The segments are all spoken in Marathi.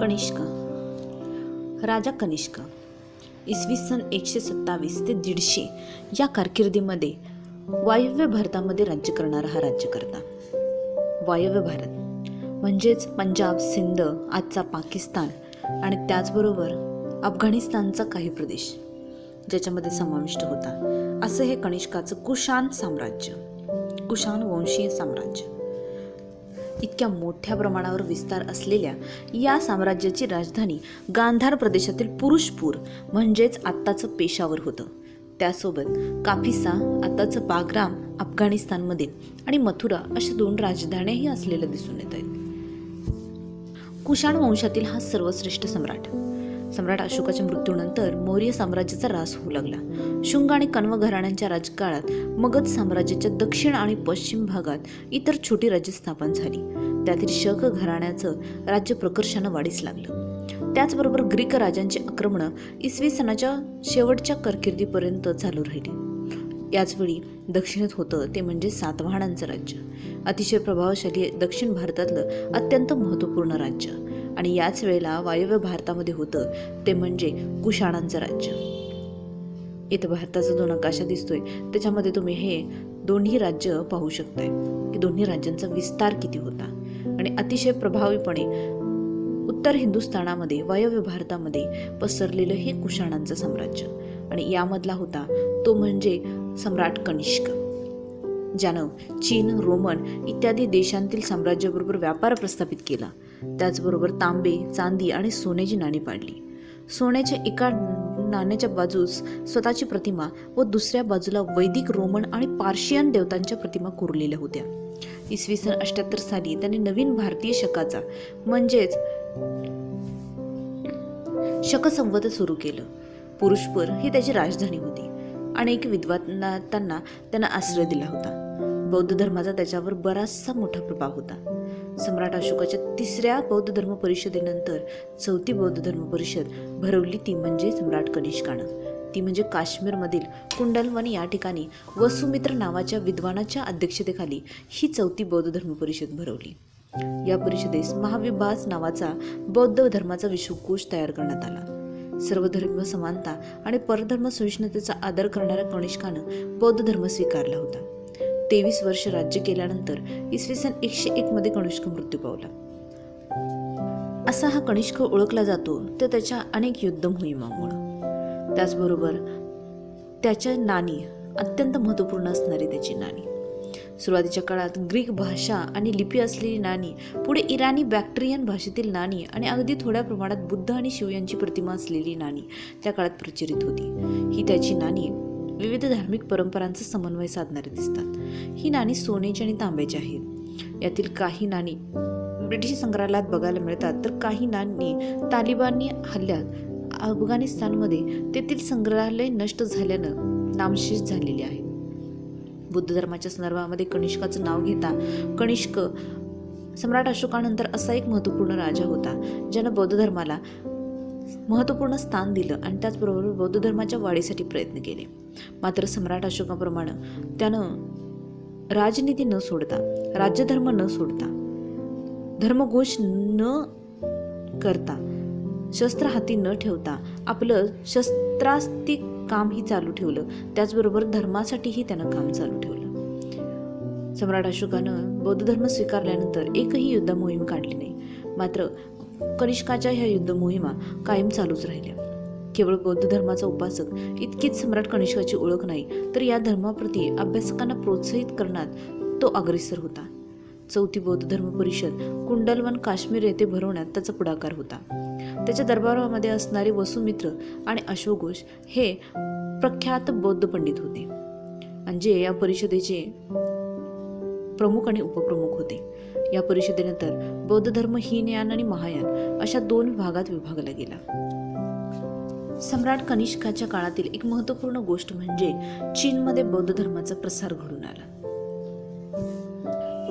कनिष्क. राजा कनिष्क. इसवी सन एकशे सत्तावीस ते दीडशे या कारकिर्दीमध्ये वायव्य भारतामध्ये राज्य करणारा हा राज्यकर्ता. वायव्य भारत म्हणजेच पंजाब सिंध आजचा पाकिस्तान आणि त्याचबरोबर अफगाणिस्तानचा काही प्रदेश ज्याच्यामध्ये समाविष्ट होता. असं हे कनिष्काचं कुशान साम्राज्य कुशान वंशीय साम्राज्य. इतक्या मोठ्या प्रमाणावर विस्तार असलेल्या या साम्राज्याची राजधानी गांधार प्रदेशातील पुरुषपूर म्हणजेच आत्ताचं पेशावर होतं. त्यासोबत काफिसा आत्ताचं बागराम अफगाणिस्तानमधील आणि मथुरा अशा दोन राजधान्याही असलेल्या दिसून येत आहेत. कुशाण वंशातील हा सर्वश्रेष्ठ सम्राट सम्राट अशोकाच्या मृत्यूनंतर मौर्य साम्राज्याचा ऱ्हास होऊ लागला. शुंग आणि कण्व घराण्यांच्या राजकाळात मगध साम्राज्याच्या दक्षिण आणि पश्चिम भागात इतर छोटी राज्य स्थापन झाली. त्यातील शक घराण्याचं राज्य प्रकर्षानं वाढीस लागलं. त्याचबरोबर ग्रीक राजांची आक्रमणं इसवी सणाच्या शेवटच्या कारकिर्दीपर्यंत चालू राहिली. याचवेळी दक्षिणेत होतं ते म्हणजे सातवाहनांचं राज्य. अतिशय प्रभावशाली दक्षिण भारतातलं अत्यंत महत्त्वपूर्ण राज्य. आणि याच वेळेला वायव्य भारतामध्ये होतं ते म्हणजे कुशाणांचं राज्य. इथं भारताचा जो नकाशा दिसतोय. त्याच्यामध्ये तुम्ही हे दोन्ही राज्य पाहू शकताय. की दोन्ही राज्यांचा विस्तार किती होता? आणि अतिशय प्रभावीपणे उत्तर हिंदुस्थानामध्ये वायव्य भारतामध्ये पसरलेलं हे कुशाणांचं साम्राज्य. आणि यामधला होता तो म्हणजे सम्राट कनिष्क ज्यानं चीन रोमन इत्यादी देशांतील साम्राज्याबरोबर व्यापार प्रस्थापित केला. त्याचबरोबर तांबे चांदी आणि सोन्याची नाणी पाडली. सोन्याच्या एका नाण्याच्या बाजूस स्वतःची प्रतिमा व दुसऱ्या बाजूला वैदिक रोमन आणि पार्शियन देवतांच्या प्रतिमा कोरलेल्या होत्या. इसवी सन अठ्याहत्तर साली त्यांनी नवीन भारतीय शकाचा म्हणजेच शकसंवत सुरू केलं. पुरुषपूर ही त्याची राजधानी होती अनेक विद्वानांना त्यांना आश्रय दिला होता. बौद्ध धर्माचा त्याच्यावर बराचसा मोठा प्रभाव होता. सम्राट अशोकाच्या तिसऱ्या बौद्ध धर्म परिषदेनंतर चौथी बौद्ध धर्म परिषद भरवली ती म्हणजे सम्राट कनिष्कानं. ती म्हणजे काश्मीरमधील कुंडलवन या ठिकाणी वसुमित्र नावाच्या विद्वानाच्या अध्यक्षतेखाली ही चौथी बौद्ध धर्म परिषद भरवली. या परिषदेस महाविभास नावाचा बौद्ध धर्माचा विश्वकोश तयार करण्यात आला. सर्व धर्म समानता आणि परधर्म सहिष्णुतेचा आदर करणाऱ्या कनिष्कानं बौद्ध धर्म स्वीकारला होता. तेवीस वर्ष राज्य केल्यानंतर इसवी सन एकशे एक मध्ये कनिष्क मृत्यू पावला. असा हा कनिष्क ओळखला जातो तर त्याच्या अनेक युद्ध मोहिमामुळं. त्याचबरोबर त्याच्या नाणी अत्यंत महत्त्वपूर्ण असणारी त्याची नाणी. सुरुवातीच्या काळात ग्रीक भाषा आणि लिपी असलेली नाणी पुढे इराणी बॅक्ट्रियन भाषेतील नाणी आणि अगदी थोड्या प्रमाणात बुद्ध आणि शिव यांची प्रतिमा असलेली नाणी त्या काळात प्रचलित होती. ही त्याची नाणी विविध धार्मिक परंपरांचा समन्वय साधणारे दिसतात. ही नाणी सोन्याची आणि तांब्याची आहेत. यातील काही नाणी ब्रिटिश संग्रहालयात बघायला मिळतात तर काही नाणी तालिबानी हल्ल्यात अफगाणिस्तानमध्ये तेथील संग्रहालय नष्ट झाल्यानं नामशेष झालेले आहे बुद्ध धर्माच्या संदर्भामध्ये कनिष्काचं नाव घेता कनिष्क सम्राट अशोकानंतर असा एक महत्त्वपूर्ण राजा होता ज्यानं बौद्ध धर्माला महत्त्वपूर्ण स्थान दिलं आणि त्याचबरोबर बौद्ध धर्माच्या वाढीसाठी प्रयत्न केले. मात्र सम्राट अशोकाप्रमाणे त्यानं राजनीती न सोडता राज्यधर्म न सोडता धर्मघोष न करता शस्त्र हाती न ठेवता आपलं शस्त्रास्तिक कामही चालू ठेवलं. त्याचबरोबर धर्मासाठीही त्यानं काम चालू ठेवलं. सम्राट अशोकानं बौद्ध धर्म स्वीकारल्यानंतर एकही युद्ध मोहीम काढली नाही. मात्र कनिष्काच्या ह्या युद्ध मोहिमा कायम चालूच राहिल्या. केवळ बौद्ध धर्माचा उपासक इतकीच सम्राट कनिष्काची ओळख नाही तर या धर्माप्रती अभ्यासकांना प्रोत्साहित करण्यात तो अग्रेसर होता. चौथी बौद्ध धर्म परिषद कुंडलवन काश्मीर येथे भरवण्यात त्याचा पुढाकार होता. त्याच्या दरबारामध्ये असणारे वसुमित्र आणि अशोघोष हे प्रख्यात बौद्ध पंडित होते. म्हणजे या परिषदेचे प्रमुख आणि उपप्रमुख होते. या परिषदेनंतर बौद्ध धर्म हीनयान आणि महायान अशा दोन भागात विभागला गेला. सम्राट कनिष्काच्या काळातील एक महत्त्वपूर्ण गोष्ट म्हणजे चीनमध्ये बौद्ध धर्माचा प्रसार घडून आला.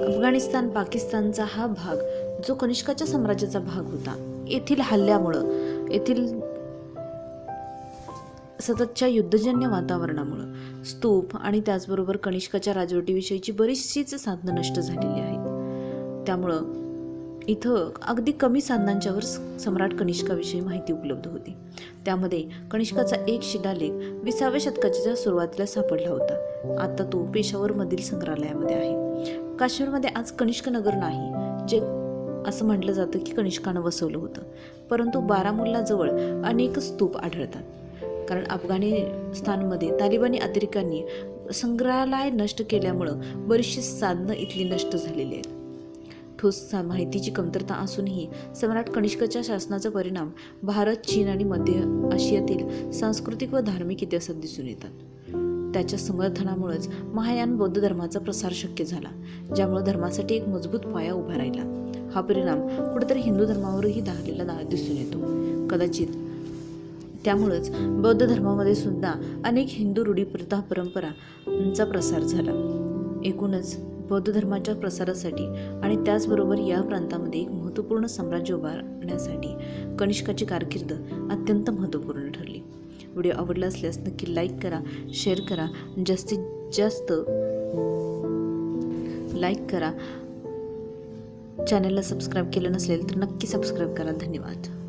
अफगाणिस्तान पाकिस्तानचा हा भाग जो कनिष्काच्या साम्राज्याचा भाग होता येथील हल्ल्यामुळं येथील सततच्या युद्धजन्य वातावरणामुळं स्तूप आणि त्याचबरोबर कनिष्काच्या राजवटीविषयीची बरीचशीच साधनं नष्ट झालेली आहेत. त्यामुळं इथं अगदी कमी साधनांच्यावर स- सम्राट कनिष्काविषयी माहिती उपलब्ध होती. त्यामध्ये कनिष्काचा एक शिलालेख विसाव्या शतकाच्या सुरुवातीला सापडला होता. आता तो पेशावरमधील संग्रहालयामध्ये आहे. काश्मीरमध्ये आज कनिष्क नगर नाही जे असं म्हटलं जातं की कनिष्कानं वसवलं होतं. परंतु बारामुल्लाजवळ अनेक स्तूप आढळतात. कारण अफगाणिस्तानमध्ये तालिबानी अतिरेक्यांनी संग्रहालय नष्ट केल्यामुळं बरीचशी साधनं इथली नष्ट झालेली आहेत. ठोस माहितीची कमतरता असूनही सम्राट कनिष्कच्या शासनाचा परिणाम भारत चीन आणि मध्य आशियातील सांस्कृतिक व धार्मिक इतिहासात दिसून येतात. त्याच्या समर्थनामुळेच महायान बौद्ध धर्माचा प्रसार शक्य झाला ज्यामुळे धर्मासाठी एक मजबूत पाया उभा राहिला. हा परिणाम कुठेतरी हिंदू धर्मावरही दाहलेला दा- दिसून येतो. कदाचित त्यामुळेच बौद्ध धर्मामध्ये सुद्धा अनेक हिंदू रूढी प्रथा परंपरांचा प्रसार झाला. एकूणच बौद्ध धर्माच्या प्रसारासाठी आणि त्याचबरोबर या प्रांतामध्ये एक महत्त्वपूर्ण साम्राज्य उभारण्यासाठी कनिष्काची कारकीर्द अत्यंत महत्त्वपूर्ण ठरली. व्हिडिओ आवडला असल्यास नक्की लाईक करा शेअर करा जास्तीत जास्त लाईक करा. चॅनलला सबस्क्राईब केलं नसेल तर नक्की सबस्क्राईब करा. धन्यवाद.